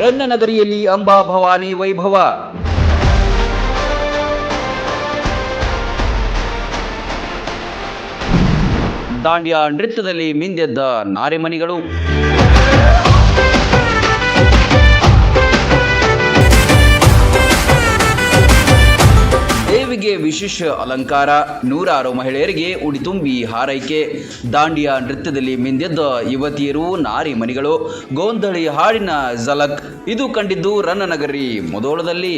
ರನ್ನ ನಗರಿಯಲ್ಲಿ ಅಂಬಾ ಭವಾನಿ ವೈಭವ. ದಾಂಡ್ಯ ನೃತ್ಯದಲ್ಲಿ ಮಿಂದೆದ್ದ ನಾರೆಮಣಿಗಳು. ದೇವಿಗೆ ವಿಶೇಷ ಅಲಂಕಾರ. ನೂರಾರು ಮಹಿಳೆಯರಿಗೆ ಉಡಿತುಂಬಿ ಹಾರೈಕೆ. ದಾಂಡಿಯ ನೃತ್ಯದಲ್ಲಿ ಮಿಂದೆದ್ದ ಯುವತಿಯರು ನಾರಿ ಮನಿಗಳು ಗೋಂಧಳಿ ಹಾಡಿನ ಝಲಕ್. ಇದು ಕಂಡಿದ್ದು ರನ್ನನಗರಿ ಮುದೋಳದಲ್ಲಿ.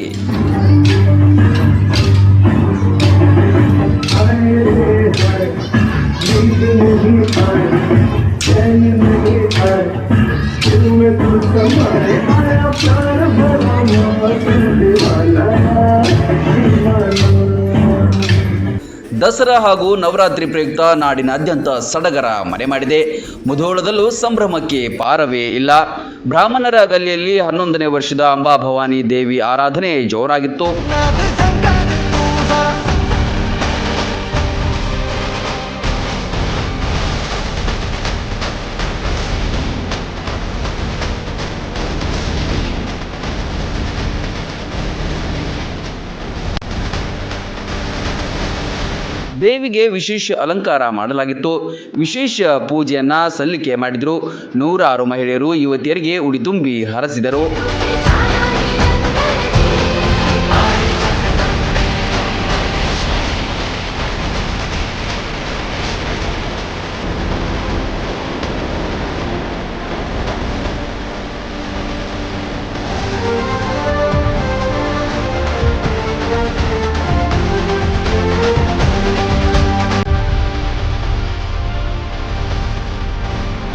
ದಸರಾ ಹಾಗೂ ನವರಾತ್ರಿ ಪ್ರಯುಕ್ತ ನಾಡಿನಾದ್ಯಂತ ಸಡಗರ ಮನೆ ಮಾಡಿದೆ. ಮುಧೋಳದಲ್ಲೂ ಸಂಭ್ರಮಕ್ಕೆ ಪಾರವೇ ಇಲ್ಲ. ಬ್ರಾಹ್ಮಣರ ಗಲ್ಲಿಯಲ್ಲಿ ಹನ್ನೊಂದನೇ ವರ್ಷದ ಅಂಬಾಭವಾನಿ ದೇವಿ ಆರಾಧನೆ ಜೋರಾಗಿತ್ತು. ದೇವಿಗೆ ವಿಶೇಷ ಅಲಂಕಾರ ಮಾಡಲಾಗಿತ್ತು. ವಿಶೇಷ ಪೂಜೆಯನ್ನ ಸಲ್ಲಿಕೆ ಮಾಡಿದರು. ನೂರಾರು ಮಹಿಳೆಯರು ಯುವತಿಯರಿಗೆ ಉಡಿತುಂಬಿ ಹರಸಿದರು.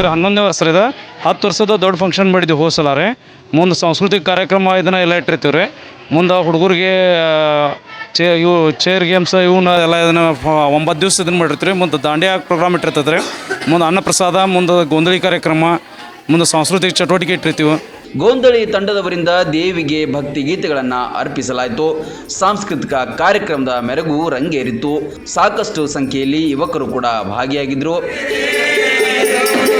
ಹನ್ನೊಂದನೇ ವರ್ಷ ಇದು ಹತ್ತು ವರ್ಷದ ದೊಡ್ಡ ಫಂಕ್ಷನ್ ಮಾಡಿದ್ವಿ ಹೋದ ಸಲ ರೀ ಮುಂದೆ ಸಾಂಸ್ಕೃತಿಕ ಕಾರ್ಯಕ್ರಮ ಇದನ್ನ ಎಲ್ಲ ಇಟ್ಟಿರ್ತೀವಿ ರೀ ಮುಂದೆ ಹುಡುಗರಿಗೆ ಚೇ, ಇವು ಚೇರ್ ಗೇಮ್ಸ್ ಇವನ್ನ ಎಲ್ಲ ಇದನ್ನ ಒಂಬತ್ತು ದಿವಸ ಇದನ್ನ ಮಾಡಿರ್ತೀವಿ ಮುಂದೆ ದಾಂಡಿಯಾ ಪ್ರೋಗ್ರಾಮ್ ಇಟ್ಟಿರ್ತದೆ ರೀ ಮುಂದೆ ಅನ್ನಪ್ರಸಾದ, ಮುಂದೆ ಗೊಂದಳಿ ಕಾರ್ಯಕ್ರಮ, ಮುಂದೆ ಸಾಂಸ್ಕೃತಿಕ ಚಟುವಟಿಕೆ ಇಟ್ಟಿರ್ತೀವಿ. ಗೋಂದಳಿ ತಂಡದವರಿಂದ ದೇವಿಗೆ ಭಕ್ತಿ ಗೀತೆಗಳನ್ನು ಅರ್ಪಿಸಲಾಯಿತು. ಸಾಂಸ್ಕೃತಿಕ ಕಾರ್ಯಕ್ರಮದ ಮೆರಗು ರಂಗೇರಿತ್ತು. ಸಾಕಷ್ಟು ಸಂಖ್ಯೆಯಲ್ಲಿ ಯುವಕರು ಕೂಡ ಭಾಗಿಯಾಗಿದ್ದರು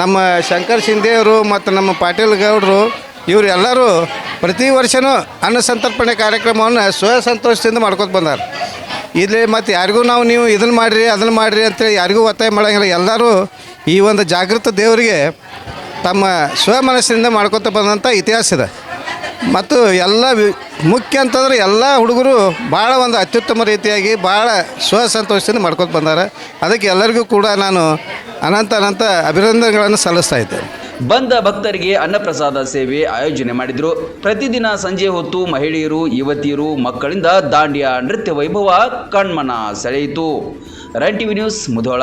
ನಮ್ಮ ಶಂಕರ್ ಶಿಂದೆಯವರು ಮತ್ತು ನಮ್ಮ ಪಾಟೀಲ್ ಗೌಡರು ಇವರೆಲ್ಲರೂ ಪ್ರತಿ ವರ್ಷವೂ ಅನ್ನ ಸಂತರ್ಪಣೆ ಕಾರ್ಯಕ್ರಮವನ್ನು ಸ್ವಯ ಸಂತೋಷದಿಂದ ಮಾಡ್ಕೊತ ಬಂದಾರ. ಇಲ್ಲಿ ಮತ್ತು ಯಾರಿಗೂ ನಾವು ನೀವು ಇದನ್ನು ಮಾಡಿರಿ, ಅದನ್ನು ಮಾಡಿರಿ ಅಂತೇಳಿ ಯಾರಿಗೂ ಒತ್ತಾಯ ಮಾಡೋಂಗಿಲ್ಲ. ಎಲ್ಲರೂ ಈ ಒಂದು ಜಾಗೃತ ದೇವರಿಗೆ ತಮ್ಮ ಸ್ವ ಮನಸ್ಸಿನಿಂದ ಮಾಡ್ಕೊತ ಬಂದಂಥ ಇತಿಹಾಸ ಇದೆ. ಮತ್ತು ಎಲ್ಲ ಮುಖ್ಯ ಅಂತಂದ್ರೆ ಎಲ್ಲ ಹುಡುಗರು ಭಾಳ ಒಂದು ಅತ್ಯುತ್ತಮ ರೀತಿಯಾಗಿ ಭಾಳ ಸ್ವ ಸಂತೋಷದಿಂದ ಮಾಡ್ಕೊತ ಬಂದಾರ. ಅದಕ್ಕೆ ಎಲ್ಲರಿಗೂ ಕೂಡ ನಾನು ಅನಂತ ಅನಂತ ಅಭಿನಂದನೆಗಳನ್ನು ಸಲ್ಲಿಸ್ತಾ ಇದ್ದೇನೆ. ಬಂದ ಭಕ್ತರಿಗೆ ಅನ್ನಪ್ರಸಾದ ಸೇವೆ ಆಯೋಜನೆ ಮಾಡಿದ್ರು. ಪ್ರತಿದಿನ ಸಂಜೆ ಹೊತ್ತು ಮಹಿಳೆಯರು, ಯುವತಿಯರು, ಮಕ್ಕಳಿಂದ ದಾಂಡಿಯಾ ನೃತ್ಯ ವೈಭವ ಕಣ್ಮನ ಸೆಳೆಯಿತು. Run TV news Mudhol.